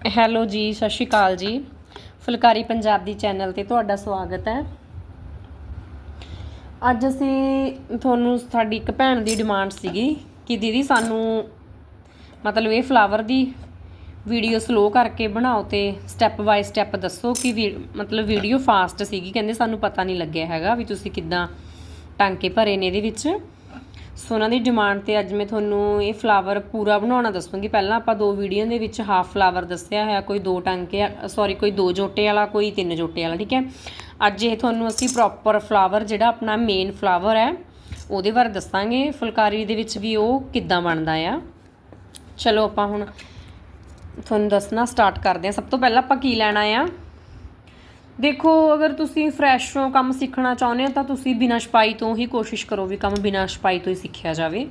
Hello ਜੀ, ਸਤਿ ਸ਼੍ਰੀ ਅਕਾਲ ਜੀ। ਫੁਲਕਾਰੀ ਪੰਜਾਬ ਦੀ ਚੈਨਲ ਤੇ ਤੁਹਾਡਾ ਸਵਾਗਤ ਹੈ। ਅੱਜ ਅਸੀਂ ਤੁਹਾਨੂੰ ਸਾਡੀ ਇੱਕ ਭੈਣ ਦੀ ਡਿਮਾਂਡ ਸੀਗੀ ਕਿ ਦੀਦੀ ਸਾਨੂੰ ਮਤਲਬ ਇਹ ਫਲਾਵਰ ਦੀ ਵੀਡੀਓ ਸਲੋ ਕਰਕੇ ਬਣਾਓ ਤੇ ਸਟੈਪ ਬਾਈ ਸਟੈਪ ਦੱਸੋ ਕਿ ਵੀ- ਮਤਲਬ ਵੀਡੀਓ ਫਾਸਟ ਸੀਗੀ। ਕਹਿੰਦੇ ਸਾਨੂੰ ਪਤਾ ਨਹੀਂ ਲੱਗਿਆ ਹੈਗਾ ਵੀ ਤੁਸੀਂ ਕਿੱਦਾਂ ਟਾਂਕੇ ਭਰੇ ਨੇ ਇਹਦੇ ਵਿੱਚ। ਸੋ ਉਹਨਾਂ ਦੀ ਡਿਮਾਂਡ ਤੇ ਅੱਜ ਮੈਂ ਤੁਹਾਨੂੰ ਇਹ ਫਲਾਵਰ ਪੂਰਾ ਬਣਾਉਣਾ ਦੱਸੂਗੀ। ਪਹਿਲਾਂ ਆਪਾਂ ਦੋ ਵੀਡੀਓ ਦੇ ਵਿੱਚ ਹਾਫ ਫਲਾਵਰ ਦੱਸਿਆ ਹੋਇਆ, ਕੋਈ ਦੋ ਟਾਂਕੇ ਸੌਰੀ ਕੋਈ ਦੋ ਜੋਟੇ ਵਾਲਾ, ਕੋਈ ਤਿੰਨ ਜੋਟੇ ਵਾਲਾ, ਠੀਕ ਹੈ? ਅੱਜ ਇਹ ਤੁਹਾਨੂੰ ਅਸੀਂ ਪ੍ਰੋਪਰ ਫਲਾਵਰ ਜਿਹੜਾ ਆਪਣਾ ਮੇਨ ਫਲਾਵਰ ਹੈ, ਉਹਦੇ ਬਾਰੇ ਦੱਸਾਂਗੇ। ਫੁਲਕਾਰੀ ਦੇ ਵਿੱਚ ਵੀ ਉਹ ਕਿੱਦਾਂ ਬਣਦਾ ਆ। ਚਲੋ ਆਪਾਂ ਹੁਣ ਤੁਹਾਨੂੰ ਦੱਸਣਾ ਸਟਾਰਟ ਕਰਦੇ ਹਾਂ। ਸਭ ਤੋਂ ਪਹਿਲਾਂ ਆਪਾਂ ਕੀ ਲੈਣਾ ਆ? ਦੇਖੋ, ਅਗਰ ਤੁਸੀਂ ਫਰੈਸ਼ੋਂ ਕੰਮ ਸਿੱਖਣਾ ਚਾਹੁੰਦੇ ਹੋ, ਤਾਂ ਤੁਸੀਂ ਬਿਨਾਂ ਛਪਾਈ ਤੋਂ ਹੀ ਕੋਸ਼ਿਸ਼ ਕਰੋ ਵੀ ਕੰਮ ਬਿਨਾਂ ਛਪਾਈ ਤੋਂ ਹੀ ਸਿੱਖਿਆ ਜਾਵੇ।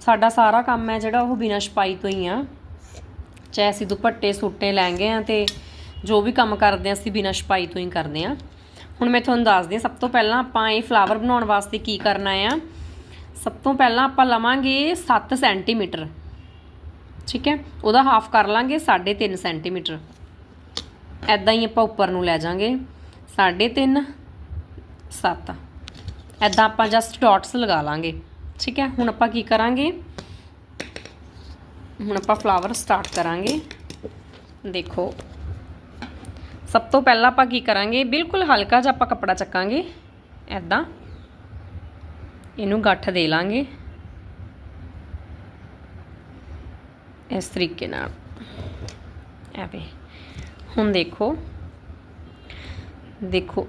ਸਾਡਾ ਸਾਰਾ ਕੰਮ ਹੈ ਜਿਹੜਾ ਉਹ ਬਿਨਾਂ ਛਪਾਈ ਤੋਂ ਹੀ ਆ। ਚਾਹੇ ਅਸੀਂ ਦੁਪੱਟੇ, ਸੂਟੇ ਲਹਿੰਗੇ ਆ ਤੇ ਜੋ ਵੀ ਕੰਮ ਕਰਦੇ ਆ, ਅਸੀਂ ਬਿਨਾਂ ਛਪਾਈ ਤੋਂ ਹੀ ਕਰਦੇ ਆ। ਹੁਣ ਮੈਂ ਤੁਹਾਨੂੰ ਦੱਸਦੀ ਹਾਂ, ਸਭ ਤੋਂ ਪਹਿਲਾਂ ਆਪਾਂ ਇਹ ਫਲਾਵਰ ਬਣਾਉਣ ਵਾਸਤੇ ਕੀ ਕਰਨਾ ਆ। ਸਭ ਤੋਂ ਪਹਿਲਾਂ ਆਪਾਂ ਲਵਾਂਗੇ 7 ਸੈਂਟੀਮੀਟਰ। ਠੀਕ ਹੈ? ਉਹਦਾ ਹਾਫ ਕਰ ਲਾਂਗੇ 3.5 ਸੈਂਟੀਮੀਟਰ। ਐਦਾਂ ਹੀ ਆਪਾਂ ਉੱਪਰ ਨੂੰ ਲੈ ਜਾਾਂਗੇ। 3.5 7 ਐਦਾਂ ਆਪਾਂ ਜਸਟ ਡਾਟਸ ਲਗਾ ਲਾਂਗੇ। ਠੀਕ ਹੈ? ਹੁਣ ਆਪਾਂ ਕੀ ਕਰਾਂਗੇ? ਹੁਣ ਆਪਾਂ ਫਲਾਵਰ ਸਟਾਰਟ ਕਰਾਂਗੇ। ਦੇਖੋ। ਸਭ ਤੋਂ ਪਹਿਲਾਂ ਆਪਾਂ ਕੀ ਕਰਾਂਗੇ? ਬਿਲਕੁਲ ਹਲਕਾ ਜਿਹਾ ਆਪਾਂ ਕੱਪੜਾ ਚੱਕਾਂਗੇ। ਐਦਾਂ। ਇਹਨੂੰ ਗੱਠ ਦੇ ਲਾਂਗੇ। ਇਸ ਤਰੀਕੇ ਨਾਲ। ਐਵੇਂ। ਹੁਣ ਦੇਖੋ। ਦੇਖੋ,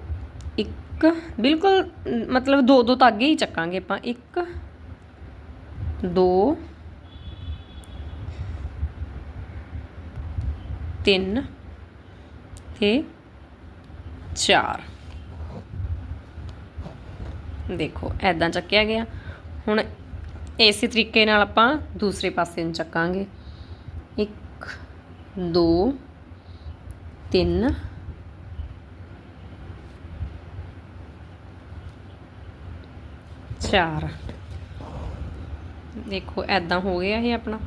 ਇੱਕ, ਬਿਲਕੁਲ, ਮਤਲਬ ਦੋ ਦੋ ਧਾਗੇ ਹੀ ਚੱਕਾਂਗੇ ਆਪਾਂ। ਇੱਕ, ਦੋ, ਤਿੰਨ ਤੇ ਚਾਰ। ਦੇਖੋ ਐਦਾਂ ਚੱਕਿਆ ਗਿਆ। ਹੁਣ ਇਸੇ ਤਰੀਕੇ ਨਾਲ ਆਪਾਂ ਦੂਸਰੇ ਪਾਸੇ ਨੂੰ ਚੱਕਾਂਗੇ। ਇੱਕ, ਦੋ ਤਿੰਨ। ਚਾਰ। ਦੇਖੋ ਐਦਾਂ ਹੋ ਗਿਆ ਇਹ ਆਪਣਾ।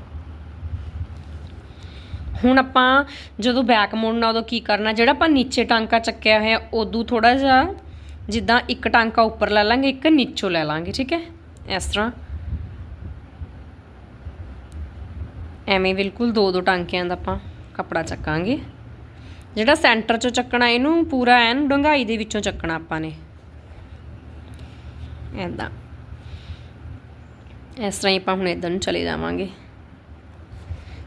ਹੁਣ ਆਪਾਂ ਜਦੋਂ ਬੈਕ ਮੋੜਨਾ, ਉਦੋਂ ਕੀ ਕਰਨਾ? ਜਿਹੜਾ ਆਪਾਂ ਨੀਚੇ ਟਾਂਕਾ ਚੱਕਿਆ ਹੋਇਆ, ਉਦੋਂ ਥੋੜਾ ਜਿਹਾ ਜਿੱਦਾਂ ਇੱਕ ਟਾਂਕਾ ਉੱਪਰ ਲੈ ਲਾਂਗੇ, ਇੱਕ ਨੀਚੋਂ ਲੈ ਲਾਂਗੇ, ਠੀਕ ਹੈ? ਇਸ ਤਰ੍ਹਾਂ। ਐਵੇਂ ਬਿਲਕੁਲ ਦੋ ਦੋ ਟਾਂਕਿਆਂ ਦਾ ਆਪਾਂ ਕੱਪੜਾ ਚੱਕਾਂਗੇ। ਜਿਹੜਾ ਸੈਂਟਰ ਚੋਂ ਚੱਕਣਾ, ਇਹਨੂੰ ਪੂਰਾ ਐਨ ਡੰਗਾਈ ਦੇ ਵਿੱਚੋਂ ਚੱਕਣਾ ਆਪਾਂ ਨੇ। ਐਦਾਂ ਇਸ ਤਰ੍ਹਾਂ ਹੀ ਆਪਾਂ ਹੁਣ ਇਦਾਂ ਨੂੰ ਚਲੇ ਜਾਵਾਂਗੇ।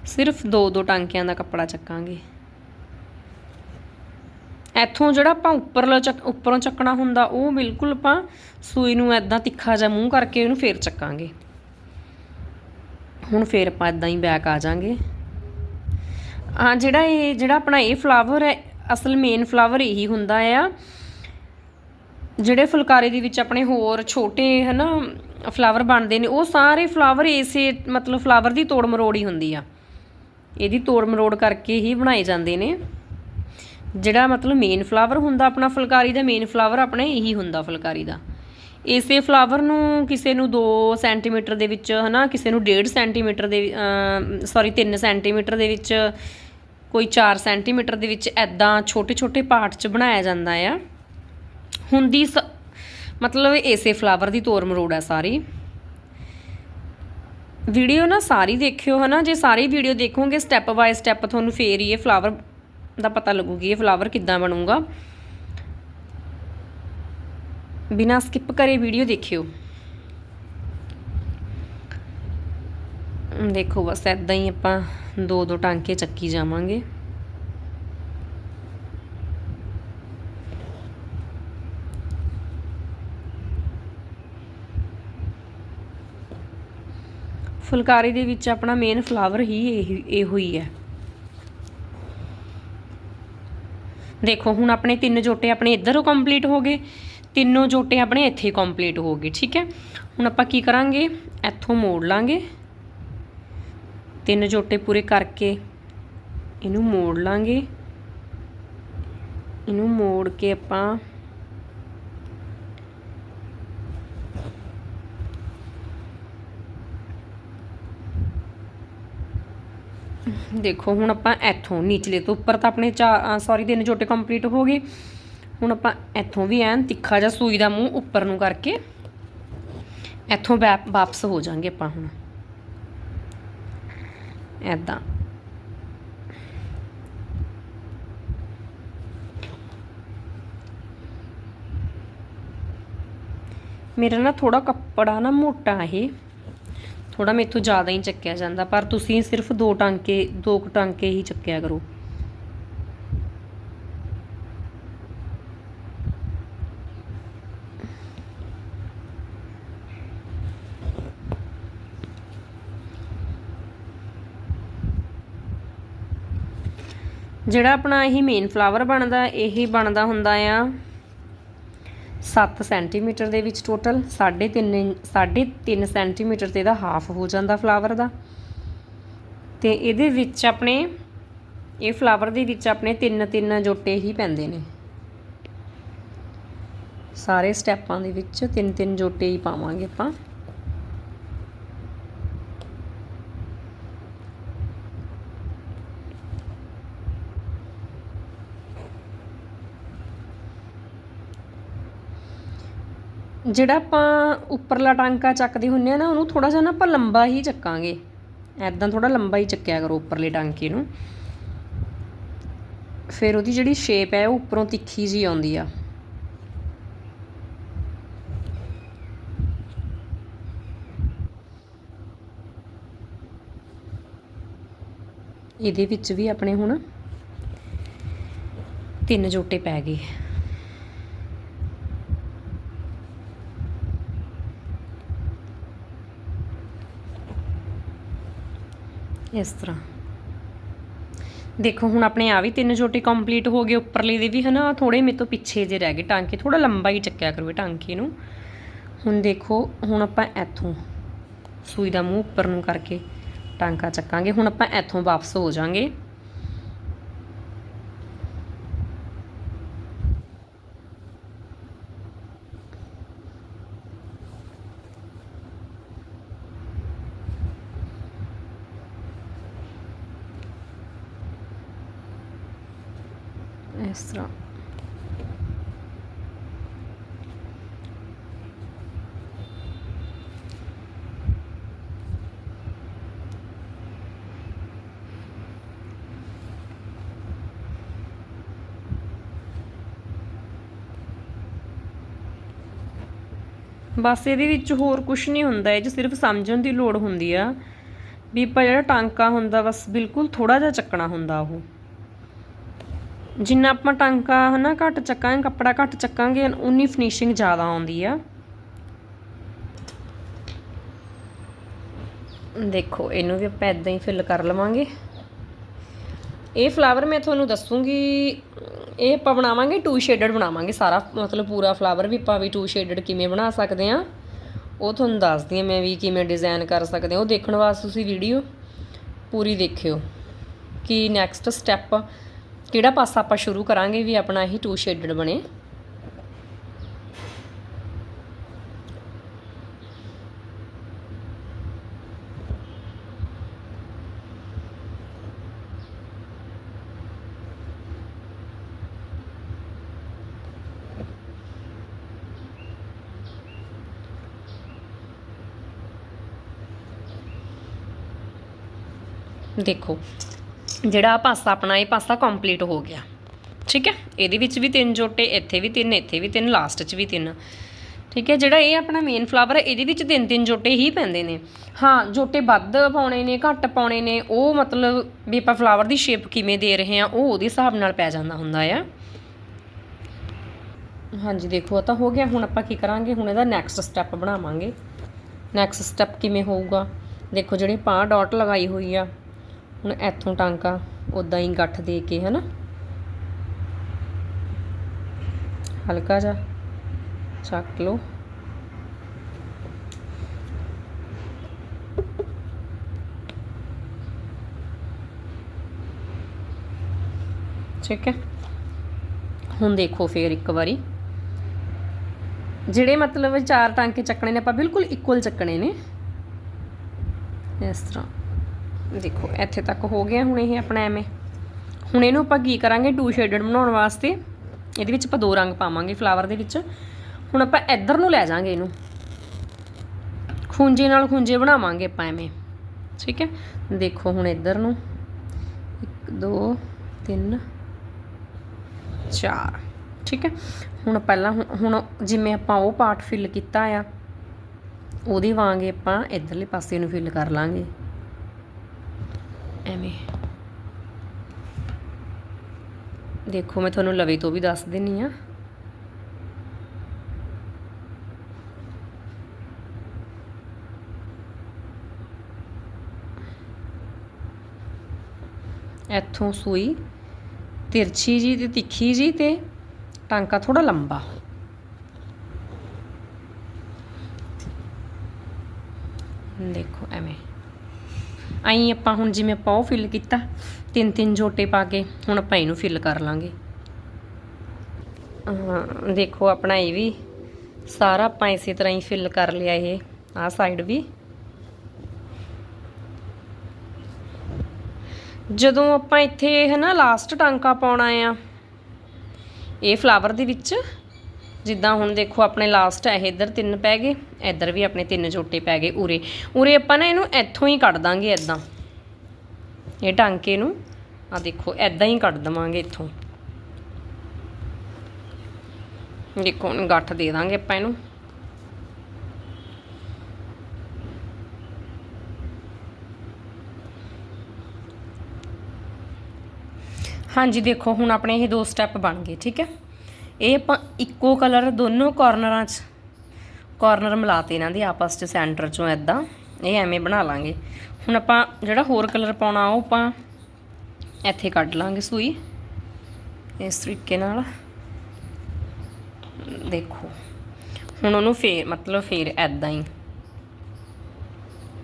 ਸਿਰਫ ਦੋ ਦੋ ਟਾਂਕਿਆਂ ਦਾ ਕੱਪੜਾ ਚੱਕਾਂਗੇ। ਇੱਥੋਂ ਜਿਹੜਾ ਆਪਾਂ ਉੱਪਰਲਾ ਚੱਕ, ਉੱਪਰੋਂ ਚੱਕਣਾ ਹੁੰਦਾ, ਉਹ ਬਿਲਕੁਲ ਆਪਾਂ ਸੂਈ ਨੂੰ ਐਦਾਂ ਤਿੱਖਾ ਜਿਹਾ ਮੂੰਹ ਕਰਕੇ ਇਹਨੂੰ ਫੇਰ ਚੱਕਾਂਗੇ। ਹੁਣ ਫੇਰ ਆਪਾਂ ਇਦਾਂ ਹੀ ਬੈਕ ਆ ਜਾਾਂਗੇ। ਹਾਂ, ਜਿਹੜਾ ਇਹ, ਜਿਹੜਾ ਆਪਣਾ ਇਹ ਫਲਾਵਰ ਹੈ, ਅਸਲ ਮੇਨ ਫਲਾਵਰ ਇਹੀ ਹੁੰਦਾ ਆ। ਜਿਹੜੇ ਫੁਲਕਾਰੀ ਦੇ ਵਿੱਚ ਆਪਣੇ ਹੋਰ ਛੋਟੇ, ਹਨਾ ਫਲਾਵਰ ਬਣਦੇ ਨੇ, ਉਹ ਸਾਰੇ ਫਲਾਵਰ ਇਸੇ, ਮਤਲਬ ਫਲਾਵਰ ਦੀ ਤੋੜ ਮਰੋੜ ਹੀ ਹੁੰਦੀ ਆ। ਇਹਦੀ ਤੋੜ ਮਰੋੜ ਕਰਕੇ ਹੀ ਬਣਾਏ ਜਾਂਦੇ ਨੇ। ਜਿਹੜਾ ਮਤਲਬ ਮੇਨ ਫਲਾਵਰ ਹੁੰਦਾ ਆਪਣਾ ਫੁਲਕਾਰੀ ਦਾ ਮੇਨ ਫਲਾਵਰ ਆਪਣਾ ਇਹੀ ਹੁੰਦਾ ਫੁਲਕਾਰੀ ਦਾ। ਇਸੇ ਫਲਾਵਰ ਨੂੰ ਕਿਸੇ ਨੂੰ 2 ਸੈਂਟੀਮੀਟਰ ਦੇ ਵਿੱਚ, ਹਨਾ, ਕਿਸੇ ਨੂੰ 1.5 ਸੈਂਟੀਮੀਟਰ ਦੇ ਸੌਰੀ 3 ਸੈਂਟੀਮੀਟਰ ਦੇ ਵਿੱਚ ਕੋਈ 4 ਸੈਂਟੀਮੀਟਰ ਦੇ ਵਿੱਚ ਐਦਾਂ ਛੋਟੇ ਛੋਟੇ ਪਾਰਟ 'ਚ ਬਣਾਇਆ ਜਾਂਦਾ ਆ। ਹੁੰਦੀ ਮਤਲਬ ਇਸੇ ਫਲਾਵਰ ਦੀ ਤੋਰ ਮਰੋੜ ਹੈ ਸਾਰੀ। ਵੀਡੀਓ ਨਾ ਸਾਰੀ ਦੇਖਿਓ ਹਨਾ, ਜੇ ਸਾਰੀ ਵੀਡੀਓ ਦੇਖੋਗੇ ਸਟੈਪ ਬਾਏ ਸਟੈਪ ਤੁਹਾਨੂੰ ਫੇਰ ਹੀ ਇਹ ਫਲਾਵਰ ਦਾ ਪਤਾ ਲੱਗੂਗੀ, ਇਹ ਫਲਾਵਰ ਕਿੱਦਾਂ ਬਣੂਗਾ। ਬਿਨਾ ਸਕਿਪ ਕਰੇ ਵੀਡੀਓ ਦੇਖਿਓ। ਦੇਖੋ ਬਸ ਐਦਾਂ ਹੀ ਆਪਾਂ ਦੋ ਦੋ ਟਾਂਕੇ ਚੱਕੀ ਜਾਵਾਂਗੇ। ਫੁਲਕਾਰੀ ਦੇ ਵਿੱਚ ਆਪਣਾ ਮੇਨ ਫਲਾਵਰ ਹੀ ਇਹ, ਇਹੋ ਹੀ ਹੈ। ਦੇਖੋ, ਹੁਣ ਆਪਣੇ ਤਿੰਨ ਜੋਟੇ ਆਪਣੇ ਇੱਧਰੋਂ ਕੰਪਲੀਟ ਹੋ ਗਏ, ਤਿੰਨੋਂ ਜੋਟੇ ਆਪਣੇ ਇੱਥੇ ਕੰਪਲੀਟ ਹੋ ਗਏ, ਠੀਕ ਹੈ? ਹੁਣ ਆਪਾਂ ਕੀ ਕਰਾਂਗੇ? ਇੱਥੋਂ ਮੋੜ ਲਾਂਗੇ। ਤਿੰਨ ਜੋਟੇ ਪੂਰੇ ਕਰਕੇ ਇਹਨੂੰ ਮੋੜ ਲਾਂਗੇ। ਇਹਨੂੰ ਮੋੜ ਕੇ ਆਪਾਂ ਦੇਖੋ, ਹੁਣ ਆਪਾਂ ਇੱਥੋਂ ਨੀਚਲੇ ਤੋਂ ਉੱਪਰ ਤਾਂ ਆਪਣੇ ਚਾਰ ਸੌਰੀ ਤਿੰਨ ਜੋਟੇ ਕੰਪਲੀਟ ਹੋ ਗਏ। ਹੁਣ ਆਪਾਂ ਇੱਥੋਂ ਵੀ ਐਨ ਤਿੱਖਾ ਜਿਹਾ ਸੂਈ ਦਾ ਮੂੰਹ ਉੱਪਰ ਨੂੰ ਕਰਕੇ ਇੱਥੋਂ ਵੈਪ- ਵਾਪਸ ਹੋ ਜਾਾਂਗੇ ਆਪਾਂ ਹੁਣ। ਐਦਾਂ ਮੇਰਾ ਨਾ ਥੋੜਾ ਕੱਪੜਾ ਨਾ ਮੋਟਾ ਇਹ। ਥੋੜਾ ਮੇਥੋਂ ਜ਼ਿਆਦਾ ਹੀ ਚੱਕਿਆ ਜਾਂਦਾ, ਪਰ ਤੁਸੀਂ ਸਿਰਫ ਦੋ ਟਾਂਕੇ, ਦੋ ਕੁ ਟਾਂਕੇ ਹੀ ਚੱਕਿਆ ਕਰੋ। ਜਿਹੜਾ ਆਪਣਾ ਇਹ ਮੇਨ ਫਲਾਵਰ ਬਣਦਾ, ਇਹ ਬਣਦਾ ਹੁੰਦਾ ਆ 7 ਸੈਂਟੀਮੀਟਰ ਦੇ ਵਿੱਚ ਟੋਟਲ 3.5 3.5 ਸੈਂਟੀਮੀਟਰ ਤੇ ਇਹਦਾ ਹਾਫ ਹੋ ਜਾਂਦਾ ਫਲਾਵਰ ਦਾ। ਤੇ ਇਹਦੇ ਵਿੱਚ ਆਪਣੇ, ਇਹ ਫਲਾਵਰ ਦੇ ਵਿੱਚ ਆਪਣੇ ਤਿੰਨ ਤਿੰਨ ਜੋਟੇ ਹੀ ਪੈਂਦੇ ਨੇ। ਸਾਰੇ ਸਟੈਪਾਂ ਦੇ ਵਿੱਚ ਤਿੰਨ ਤਿੰਨ ਜੋਟੇ ਹੀ ਪਾਵਾਂਗੇ ਆਪਾਂ। ਜਿਹੜਾ ਆਪਾਂ ਉੱਪਰਲਾ ਟਾਂਕਾ ਚੱਕਦੇ ਹੁੰਨੇ ਆ ਨਾ, ਉਹਨੂੰ ਥੋੜਾ ਜਿਹਾ ਨਾ ਆਪਾਂ ਲੰਬਾ ਹੀ ਚੱਕਾਂਗੇ। ਐਦਾਂ ਥੋੜਾ ਲੰਬਾ ਹੀ ਚੱਕਿਆ ਕਰੋ ਉੱਪਰਲੇ ਟਾਂਕੇ ਨੂੰ। ਫਿਰ ਉਹਦੀ ਜਿਹੜੀ ਸ਼ੇਪ ਹੈ, ਉਹ ਉੱਪਰੋਂ ਤਿੱਖੀ ਜੀ ਆਉਂਦੀ ਆ। ਇਹਦੇ ਵਿੱਚ ਵੀ ਆਪਣੇ ਹੁਣ ਤਿੰਨ ਜੋਟੇ ਪੈ ਗਏ। ਇਸ ਤਰ੍ਹਾਂ। ਦੇਖੋ, ਹੁਣ ਆਪਣੇ ਆ ਵੀ ਤਿੰਨ ਜੋਟੇ ਕੰਪਲੀਟ ਹੋ ਗਏ ਉੱਪਰਲੇ ਦੇ ਵੀ, ਹਨਾ? ਥੋੜੇ ਮੇਰੇ ਤੋਂ ਪਿੱਛੇ ਜੇ ਰਹਿ ਗਏ ਟਾਂਕੇ ਥੋੜਾ ਲੰਬਾ ਹੀ ਚੱਕਿਆ ਕਰੋ ਇਹ ਟਾਂਕੇ ਨੂੰ। ਹੁਣ ਦੇਖੋ, ਹੁਣ ਆਪਾਂ ਇੱਥੋਂ ਸੂਈ ਦਾ ਮੂੰਹ ਉੱਪਰ ਨੂੰ ਕਰਕੇ ਟਾਂਕਾ ਚੱਕਾਂਗੇ। ਹੁਣ ਆਪਾਂ ਇੱਥੋਂ ਵਾਪਸ ਹੋ ਜਾਾਂਗੇ ਇਸ ਤਰ੍ਹਾਂ ਬਸ ਇਹਦੇ ਵਿੱਚ ਹੋਰ ਕੁਝ ਨਹੀਂ ਹੁੰਦਾ, ਇਹ 'ਚ ਸਿਰਫ ਸਮਝਣ ਦੀ ਲੋੜ ਹੁੰਦੀ ਆ ਵੀ ਆਪਾਂ ਜਿਹੜਾ ਟਾਂਕਾ ਹੁੰਦਾ, ਬਸ ਬਿਲਕੁਲ ਥੋੜਾ ਜਿਹਾ ਚੱਕਣਾ ਹੁੰਦਾ ਉਹ। ਜਿੰਨਾ ਆਪਾਂ ਟਾਂਕਾ ਹੈ ਨਾ ਘੱਟ ਚੱਕਾਂਗੇ, ਕੱਪੜਾ ਘੱਟ ਚੱਕਾਂਗੇ, ਉਨੀ ਫਿਨਿਸ਼ਿੰਗ ਜ਼ਿਆਦਾ ਆਉਂਦੀ ਆ। ਦੇਖੋ, ਇਹਨੂੰ ਵੀ ਆਪਾਂ ਇਦਾਂ ਹੀ ਫਿਲ ਕਰ ਲਵਾਂਗੇ। ਇਹ ਫਲਾਵਰ ਮੈਂ ਤੁਹਾਨੂੰ ਦੱਸੂਗੀ, ਇਹ ਆਪਾਂ ਬਣਾਵਾਂਗੇ ਟੂ ਸ਼ੇਡਡ ਬਣਾਵਾਂਗੇ। ਸਾਰਾ ਮਤਲਬ ਪੂਰਾ ਫਲਾਵਰ ਵੀ ਆਪਾਂ ਵੀ ਟੂ ਸ਼ੇਡਡ ਕਿਵੇਂ ਬਣਾ ਸਕਦੇ ਆ ਉਹ ਤੁਹਾਨੂੰ ਦੱਸਦੀ ਆ ਮੈਂ ਵੀ ਕਿਵੇਂ ਡਿਜ਼ਾਈਨ ਕਰ ਸਕਦੇ ਆ ਉਹ ਦੇਖਣ ਵਾਸਤੇ ਤੁਸੀਂ ਵੀਡੀਓ ਪੂਰੀ ਦੇਖਿਓ। ਕਿ ਨੈਕਸਟ ਸਟੈਪ ਕਿਹੜਾ ਪਾਸਾ ਆਪਾਂ ਸ਼ੁਰੂ ਕਰਾਂਗੇ ਵੀ ਆਪਣਾ ਇਹ ਟੂ ਸ਼ੇਡਡ ਬਣੇ। ਦੇਖੋ ਜਿਹੜਾ ਆਹ ਪਾਸਾ ਆਪਣਾ, ਇਹ ਪਾਸਾ ਕੰਪਲੀਟ ਹੋ ਗਿਆ। ਠੀਕ ਹੈ? ਇਹਦੇ ਵਿੱਚ ਵੀ ਤਿੰਨ ਜੋਟੇ, ਇੱਥੇ ਵੀ ਤਿੰਨ, ਇੱਥੇ ਵੀ ਤਿੰਨ ਲਾਸਟ 'ਚ ਵੀ ਤਿੰਨ। ਠੀਕ ਹੈ? ਜਿਹੜਾ ਇਹ ਆਪਣਾ ਮੇਨ ਫਲਾਵਰ ਹੈ, ਇਹਦੇ ਵਿੱਚ ਤਿੰਨ ਤਿੰਨ ਜੋਟੇ ਹੀ ਪੈਂਦੇ ਨੇ। ਹਾਂ, ਜੋਟੇ ਵੱਧ ਪਾਉਣੇ ਨੇ, ਘੱਟ ਪਾਉਣੇ ਨੇ, ਉਹ ਮਤਲਬ ਵੀ ਆਪਾਂ ਫਲਾਵਰ ਦੀ ਸ਼ੇਪ ਕਿਵੇਂ ਦੇ ਰਹੇ ਆ ਉਹ ਉਹਦੇ ਹਿਸਾਬ ਨਾਲ ਪੈ ਜਾਂਦਾ ਹੁੰਦਾ ਆ। ਹਾਂਜੀ, ਦੇਖੋ ਇਹ ਤਾਂ ਹੋ ਗਿਆ। ਹੁਣ ਆਪਾਂ ਕੀ ਕਰਾਂਗੇ? ਹੁਣ ਇਹਦਾ ਨੈਕਸਟ ਸਟੈਪ ਬਣਾਵਾਂਗੇ। ਨੈਕਸਟ ਸਟੈਪ ਕਿਵੇਂ ਹੋਊਗਾ? ਦੇਖੋ, ਜਿਹੜੇ ਪਾਂ ਡਾਟ ਲਗਾਈ ਹੋਈ ਆ ਹੁਣ ਇੱਥੋਂ ਟਾਂਕਾ ਉਦਾਂ ਹੀ ਗੱਠ ਦੇ ਕੇ, ਹਨਾ? ਹਲਕਾ ਜਿਹਾ ਚੱਕ ਲਓ। ਠੀਕ ਹੈ? ਹੁਣ ਦੇਖੋ ਫੇਰ ਇੱਕ ਵਾਰੀ। ਜਿਹੜੇ ਮਤਲਬ ਚਾਰ ਟਾਂਕੇ ਚੱਕਣੇ ਨੇ, ਆਪਾਂ ਬਿਲਕੁਲ ਇਕੁਅਲ ਚੱਕਣੇ ਨੇ। ਇਸ ਤਰ੍ਹਾਂ। ਦੇਖੋ, ਇੱਥੇ ਤੱਕ ਹੋ ਗਿਆ ਹੁਣ ਇਹ ਆਪਣਾ ਐਵੇਂ। ਹੁਣ ਇਹਨੂੰ ਆਪਾਂ ਕੀ ਕਰਾਂਗੇ ਟੂ ਸ਼ੇਡਡ ਬਣਾਉਣ ਵਾਸਤੇ। ਇਹਦੇ ਵਿੱਚ ਆਪਾਂ ਦੋ ਰੰਗ ਪਾਵਾਂਗੇ ਫਲਾਵਰ ਦੇ ਵਿੱਚ। ਹੁਣ ਆਪਾਂ ਇੱਧਰ ਨੂੰ ਲੈ ਜਾਾਂਗੇ ਇਹਨੂੰ। ਖੁੰਝੇ ਨਾਲ ਖੁੰਝੇ ਬਣਾਵਾਂਗੇ ਆਪਾਂ ਐਵੇਂ। ਠੀਕ ਹੈ? ਦੇਖੋ ਹੁਣ ਇੱਧਰ ਨੂੰ। 1 2 3 4 ਠੀਕ ਹੈ? ਹੁਣ ਪਹਿਲਾਂ ਹੁਣ- ਹੁਣ ਜਿਵੇਂ ਆਪਾਂ ਉਹ ਪਾਰਟ ਫਿਲ ਕੀਤਾ ਆ, ਉਹਦੇ ਵਾਂਗੇ ਆਪਾਂ ਇਧਰਲੇ ਪਾਸੇ ਨੂੰ ਫਿਲ ਕਰ ਲਾਂਗੇ। ਐਵੇਂ। ਦੇਖੋ, ਮੈਂ ਤੁਹਾਨੂੰ ਲਵੇ ਤੋਂ ਵੀ ਦੱਸ ਦਿੰਨੀ ਆ। ਇੱਥੋਂ ਸੂਈ ਤਿਰਛੀ ਜੀ ਤੇ ਤਿੱਖੀ ਜੀ ਤੇ ਟਾਂਕਾ ਥੋੜਾ ਲੰਬਾ। ਦੇਖੋ, ਐਵੇਂ। ਆਈ ਆਪਾਂ ਹੁਣ ਜਿਵੇਂ ਆਪਾਂ ਫਿਲ ਕੀਤਾ, ਤਿੰਨ ਤਿੰਨ ਜੋਟੇ ਪਾ ਕੇ, ਹੁਣ ਆਪਾਂ ਇਹਨੂੰ ਫਿਲ ਕਰ ਲਾਂਗੇ। ਹਾਂ, ਦੇਖੋ ਆਪਣਾ ਇਹ ਵੀ, ਸਾਰਾ ਆਪਾਂ ਇਸੇ ਤਰ੍ਹਾਂ ਹੀ ਫਿਲ ਕਰ ਲਿਆ ਇਹ ਆਹ ਸਾਈਡ ਵੀ। ਜਦੋਂ ਆਪਾਂ ਇੱਥੇ ਹੈ ਨਾ ਲਾਸਟ ਟਾਂਕਾ ਪਾਉਣਾ ਆ, ਇਹ ਫਲਾਵਰ ਦੇ ਵਿੱਚ ਜਿੱਦਾਂ ਹੁਣ ਦੇਖੋ ਆਪਣੇ ਲਾਸਟ ਹੈ ਇੱਧਰ ਤਿੰਨ ਪੈ ਗਏ, ਇੱਧਰ ਵੀ ਆਪਣੇ ਤਿੰਨ ਛੋਟੇ ਪੈ ਗਏ ਉਰੇ। ਉਰੇ ਆਪਾਂ ਨਾ ਇਹਨੂੰ ਇੱਥੋਂ ਹੀ ਕੱਢ ਦਾਂਗੇ ਇਦਾਂ ਇਹ ਟਾਂਕੇ ਨੂੰ ਆ ਦੇਖੋ ਇਦਾਂ ਹੀ ਕੱਢ ਦਵਾਂਗੇ ਇੱਥੋਂ। ਦੇਖੋ, ਹੁਣ ਗੱਠ ਦੇ ਦਾਂਗੇ ਆਪਾਂ ਇਹਨੂੰ। ਹਾਂਜੀ, ਦੇਖੋ, ਹੁਣ ਆਪਣੇ ਇਹ ਦੋ ਸਟੈਪ ਬਣ ਗਏ, ਠੀਕ ਹੈ? ਇਹ ਆਪਾਂ ਇੱਕੋ ਕਲਰ ਦੋਨੋਂ ਕਾਰਨਰਾਂ 'ਚ ਕਾਰਨਰ ਮਿਲਾਤੇ ਇਹਨਾਂ ਦੇ ਆਪਸ 'ਚ ਸੈਂਟਰ 'ਚੋਂ ਐਦਾਂ ਇਹ ਐਵੇਂ ਬਣਾ ਲਾਂਗੇ। ਹੁਣ ਆਪਾਂ ਜਿਹੜਾ ਹੋਰ ਕਲਰ ਪਾਉਣਾ, ਉਹ ਆਪਾਂ ਇੱਥੇ ਕੱਢ ਲਾਂਗੇ ਸੂਈ। ਇਸ ਤਰੀਕੇ ਨਾਲ। ਦੇਖੋ। ਹੁਣ ਉਹਨੂੰ ਫੇਰ ਮਤਲਬ ਫੇਰ ਐਦਾਂ ਹੀ।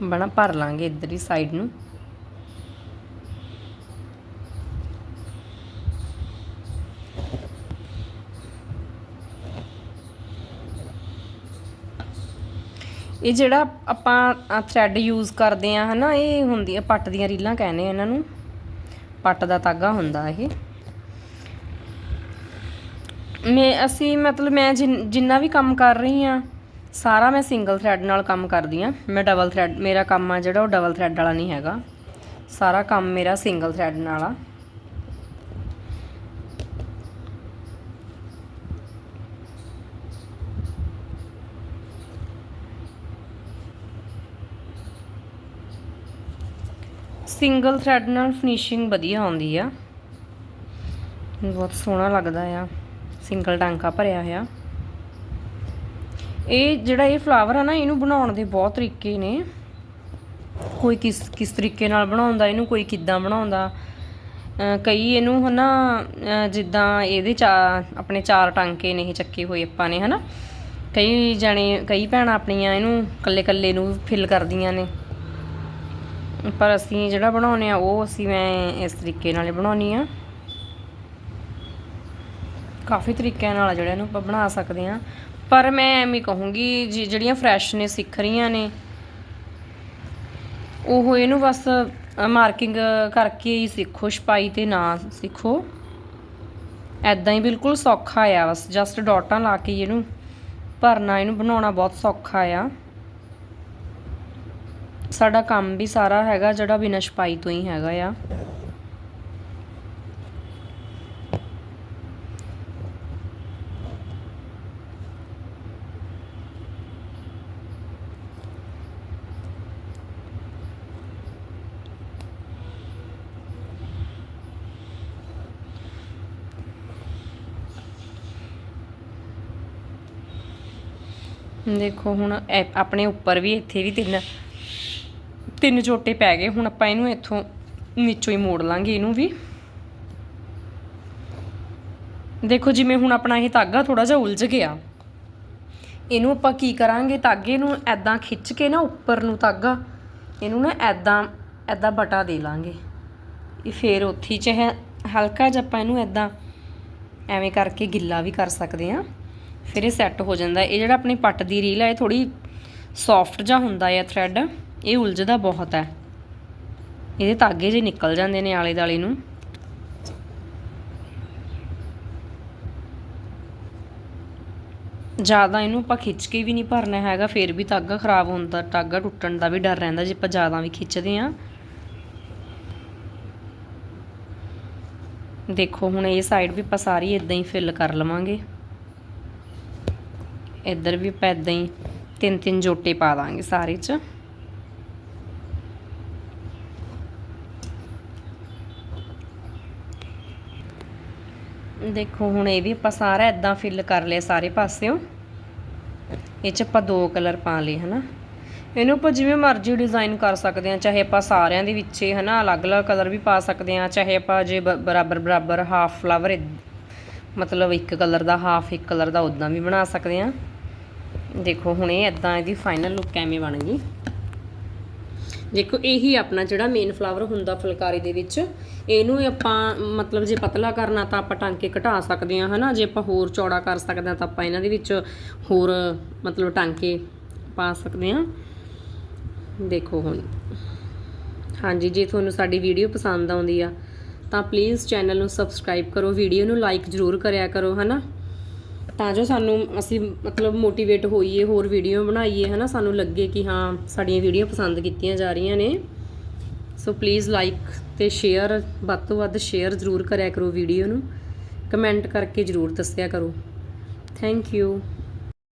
ਬਣਾ ਭਰ ਲਾਂਗੇ ਇੱਧਰ ਹੀ ਸਾਈਡ ਨੂੰ। ਇਹ ਜਿਹੜਾ ਆਪਾਂ ਥਰੈਡ ਯੂਜ਼ ਕਰਦੇ ਆ ਹਨਾ, ਇਹ ਹੁੰਦੀ ਪੱਟ ਦੀਆਂ ਰੀਲਾਂ ਕਹਿੰਦੇ ਆ ਇਹਨਾਂ ਨੂੰ। ਪੱਟ ਦਾ ਤਾਗਾ ਹੁੰਦਾ ਇਹ। ਮੈਂ, ਅਸੀਂ ਮਤਲਬ ਮੈਂ ਜਿਨ- ਜਿੰਨਾ ਵੀ ਕੰਮ ਕਰ ਰਹੀ ਆ ਸਾਰਾ ਮੈਂ ਸਿੰਗਲ ਥਰੈਡ ਨਾਲ ਕੰਮ ਕਰਦੀ ਆ ਮੈਂ ਡਬਲ ਥਰੈਡ ਮੇਰਾ ਕੰਮ ਆ ਜਿਹੜਾ, ਉਹ ਡਬਲ ਥਰੈਡ ਵਾਲਾ ਨਹੀਂ ਹੈਗਾ। ਸਾਰਾ ਕੰਮ ਮੇਰਾ ਸਿੰਗਲ ਥਰੈਡ ਨਾਲ ਆ। ਸਿੰਗਲ ਥਰੈਡ ਨਾਲ ਫਿਨਿਸ਼ਿੰਗ ਵਧੀਆ ਆਉਂਦੀ ਆ। ਬਹੁਤ ਸੋਹਣਾ ਲੱਗਦਾ ਆ। ਸਿੰਗਲ ਟਾਂਕਾ ਭਰਿਆ ਹੋਇਆ। ਇਹ ਜਿਹੜਾ ਇਹ ਫਲਾਵਰ ਆ ਨਾ, ਇਹਨੂੰ ਬਣਾਉਣ ਦੇ ਬਹੁਤ ਤਰੀਕੇ ਨੇ। ਕੋਈ ਕਿਸ ਕਿਸ ਤਰੀਕੇ ਨਾਲ ਬਣਾਉਂਦਾ, ਇਹਨੂੰ ਕੋਈ ਕਿੱਦਾਂ ਬਣਾਉਂਦਾ। ਕਈ ਇਹਨੂੰ ਹਨਾ, ਅਹ ਜਿੱਦਾਂ ਇਹਦੇ ਚਾ ਆਪਣੇ ਚਾਰ ਟਾਂਕੇ ਨੇ ਇਹ ਚੱਕੇ ਹੋਏ ਆਪਾਂ ਨੇ, ਹਨਾ। ਕਈ ਜਾਣੇ, ਕਈ ਭੈਣਾਂ ਆਪਣੀਆਂ ਇਹਨੂੰ ਕੱਲੇ ਕੱਲੇ ਨੂੰ ਫਿਲ ਕਰਦੀਆਂ ਨੇ। ਪਰ ਅਸੀਂ ਜਿਹੜਾ ਬਣਾਉਨੇ ਆ, ਉਹ ਅਸੀਂ ਮੈਂ ਇਸ ਤਰੀਕੇ ਨਾਲ ਹੀ ਬਣਾਉਣੀ ਆ। ਕਾਫੀ ਤਰੀਕਿਆਂ ਨਾਲ ਜਿਹੜਾ ਇਹਨੂੰ ਆਪਾਂ ਬਣਾ ਸਕਦੇ ਆ। ਪਰ ਮੈਂ ਐਵੇਂ ਕਹੂੰਗੀ, ਜਿ- ਜਿਹੜੀਆਂ ਫਰੈਸ਼ ਨੇ, ਸਿੱਖ ਰਹੀਆਂ ਨੇ, ਉਹ ਇਹਨੂੰ ਬਸ ਮਾਰਕਿੰਗ ਕਰਕੇ ਹੀ ਸਿੱਖੋ, ਛਪਾਈ ਤੇ ਨਾ ਸਿੱਖੋ। ਐਦਾਂ ਹੀ ਬਿਲਕੁਲ ਸੌਖਾ ਆ, ਬਸ ਜਸਟ ਡਾਟਾਂ ਲਾ ਕੇ ਇਹਨੂੰ ਭਰਨਾ, ਇਹਨੂੰ ਬਣਾਉਣਾ ਬਹੁਤ ਸੌਖਾ ਆ। ਸਾਡਾ ਕੰਮ ਵੀ ਸਾਰਾ ਹੈਗਾ, ਜਿਹੜਾ ਬਿਨਾਂ ਛਪਾਈ ਤੋਂ ਹੀ ਹੈਗਾ ਆ। ਦੇਖੋ, ਹੁਣ ਆਪਣੇ ਉੱਪਰ ਵੀ ਇੱਥੇ ਵੀ ਤਿੰਨ ਤਿੰਨ ਚੋਟੇ ਪੈ ਗਏ, ਹੁਣ ਆਪਾਂ ਇਹਨੂੰ ਇੱਥੋਂ ਨੀਚੋਂ ਹੀ ਮੋੜ ਲਾਂਗੇ ਇਹਨੂੰ ਵੀ। ਦੇਖੋ ਜਿਵੇਂ ਹੁਣ ਆਪਣਾ ਇਹ ਧਾਗਾ ਥੋੜਾ ਜਿਹਾ ਉਲਝ ਗਿਆ। ਇਹਨੂੰ ਆਪਾਂ ਕੀ ਕਰਾਂਗੇ? ਧਾਗੇ ਨੂੰ ਐਦਾਂ ਖਿੱਚ ਕੇ ਨਾ ਉੱਪਰ ਨੂੰ ਧਾਗਾ, ਇਹਨੂੰ ਨਾ ਐਦਾਂ ਐਦਾਂ ਬਟਾ ਦੇ ਲਾਂਗੇ। ਇਹ ਫੇਰ ਉੱਥੀ ਚ ਹੈ, ਹਲਕਾ ਜਿਹਾ ਆਪਾਂ ਇਹਨੂੰ ਐਦਾਂ ਐਵੇਂ ਕਰਕੇ ਗਿੱਲਾ ਵੀ ਕਰ ਸਕਦੇ ਆ ਫਿਰ ਇਹ ਸੈੱਟ ਹੋ ਜਾਂਦਾ। ਇਹ ਜਿਹੜਾ ਆਪਣੀ ਪੱਟ ਦੀ ਰੀਲ ਹੈ ਇਹ ਥੋੜੀ ਸੌਫਟ ਜਿਹਾ ਹੁੰਦਾ ਹੈ ਥ੍ਰੈਡ ਇਹ ਉਲਝਦਾ ਬਹੁਤ ਹੈ। ਇਹਦੇ ਧਾਗੇ ਜੇ ਨਿਕਲ ਜਾਂਦੇ ਨੇ ਆਲੇ ਦਾਲੇ ਨੂੰ। ਜ਼ਿਆਦਾ ਇਹਨੂੰ ਆਪਾਂ ਖਿੱਚ ਕੇ ਵੀ ਨਹੀਂ ਭਰਨਾ ਹੈਗਾ, ਫਿਰ ਵੀ ਧਾਗਾ ਖਰਾਬ ਹੁੰਦਾ ਧਾਗਾ ਟੁੱਟਣ ਦਾ ਵੀ ਡਰ ਰਹਿੰਦਾ ਜੇ ਆਪਾਂ ਜ਼ਿਆਦਾ ਵੀ ਖਿੱਚਦੇ ਆ ਦੇਖੋ, ਹੁਣ ਇਹ ਸਾਈਡ ਵੀ ਆਪਾਂ ਸਾਰੀ ਇਦਾਂ ਹੀ ਫਿਲ ਕਰ ਲਵਾਂਗੇ। ਇੱਧਰ ਵੀ ਆਪਾਂ ਇਦਾਂ ਹੀ ਤਿੰਨ ਤਿੰਨ ਜੋਟੇ ਪਾ ਦਾਂਗੇ ਸਾਰੇ 'ਚ। ਦੇਖੋ, ਹੁਣ ਇਹ ਵੀ ਆਪਾਂ ਸਾਰਾ ਇਦਾਂ ਫਿਲ ਕਰ ਲਿਆ ਸਾਰੇ ਪਾਸਿਓਂ। ਇਹ 'ਚ ਆਪਾਂ ਦੋ ਕਲਰ ਪਾ ਲਏ, ਹਨਾ। ਇਹਨੂੰ ਆਪਾਂ ਜਿਵੇਂ ਮਰਜ਼ੀ ਡਿਜ਼ਾਈਨ ਕਰ ਸਕਦੇ ਹਾਂ, ਚਾਹੇ ਆਪਾਂ ਸਾਰਿਆਂ ਦੇ ਵਿੱਚ ਹੀ ਹਨਾ, ਅਲੱਗ-ਅਲੱਗ ਕਲਰ ਵੀ ਪਾ ਸਕਦੇ ਹਾਂ, ਚਾਹੇ ਆਪਾਂ ਜੇ ਬ- ਬਰਾਬਰ ਬਰਾਬਰ ਹਾਫ ਫਲਾਵਰ ਮਤਲਬ ਇੱਕ ਕਲਰ ਦਾ ਹਾਫ ਇੱਕ ਕਲਰ ਦਾ ਉਦਾਂ ਵੀ ਬਣਾ ਸਕਦੇ ਹਾਂ। ਦੇਖੋ, ਹੁਣ ਇਹ ਇਦਾਂ ਇਹਦੀ ਫਾਈਨਲ ਲੁੱਕ ਐਵੇਂ ਬਣ ਗਈ। ਦੇਖੋ, ਇਹੀ ਆਪਣਾ ਜਿਹੜਾ ਮੇਨ ਫਲਾਵਰ ਹੁੰਦਾ ਫੁਲਕਾਰੀ ਦੇ ਵਿੱਚ। ਇਹਨੂੰ ਆਪਾਂ, ਮਤਲਬ ਜੇ ਪਤਲਾ ਕਰਨਾ ਤਾਂ ਆਪਾਂ ਟਾਂਕੇ ਘਟਾ ਸਕਦੇ ਹਾਂ, ਹਨਾ? ਜੇ ਆਪਾਂ ਹੋਰ ਚੌੜਾ ਕਰ ਸਕਦੇ ਹਾਂ ਤਾਂ ਆਪਾਂ ਇਹਨਾਂ ਦੇ ਵਿੱਚ ਹੋਰ, ਮਤਲਬ ਟਾਂਕੇ ਪਾ ਸਕਦੇ ਹਾਂ। ਦੇਖੋ ਹੁਣ। ਹਾਂਜੀ, ਜੇ ਤੁਹਾਨੂੰ ਸਾਡੀ ਵੀਡੀਓ ਪਸੰਦ ਆਉਂਦੀ ਆ, ਤਾਂ ਪਲੀਜ਼ ਚੈਨਲ ਨੂੰ ਸਬਸਕ੍ਰਾਈਬ ਕਰੋ ਵੀਡੀਓ ਨੂੰ ਲਾਈਕ ਜ਼ਰੂਰ ਕਰਿਆ ਕਰੋ, ਹਨਾ? ਤਾਂ ਜੋ ਸਾਨੂੰ ਅਸੀਂ ਮਤਲਬ ਮੋਟੀਵੇਟ ਹੋਈਏ, ਹੋਰ ਵੀਡੀਓ ਬਣਾਈਏ, ਹਨਾ? ਸਾਨੂੰ ਲੱਗੇ ਕਿ ਹਾਂ, ਸਾਡੀਆਂ ਵੀਡੀਓ ਪਸੰਦ ਕੀਤੀਆਂ ਜਾ ਰਹੀਆਂ ਨੇ। ਸੋ ਪਲੀਜ਼ ਲਾਈਕ ਤੇ ਸ਼ੇਅਰ ਵੱਧ ਤੋਂ ਵੱਧ ਸ਼ੇਅਰ ਜ਼ਰੂਰ ਕਰਿਆ ਕਰੋ ਵੀਡੀਓ ਨੂੰ। ਕਮੈਂਟ ਕਰਕੇ ਜ਼ਰੂਰ ਦੱਸਿਆ ਕਰੋ। Thank you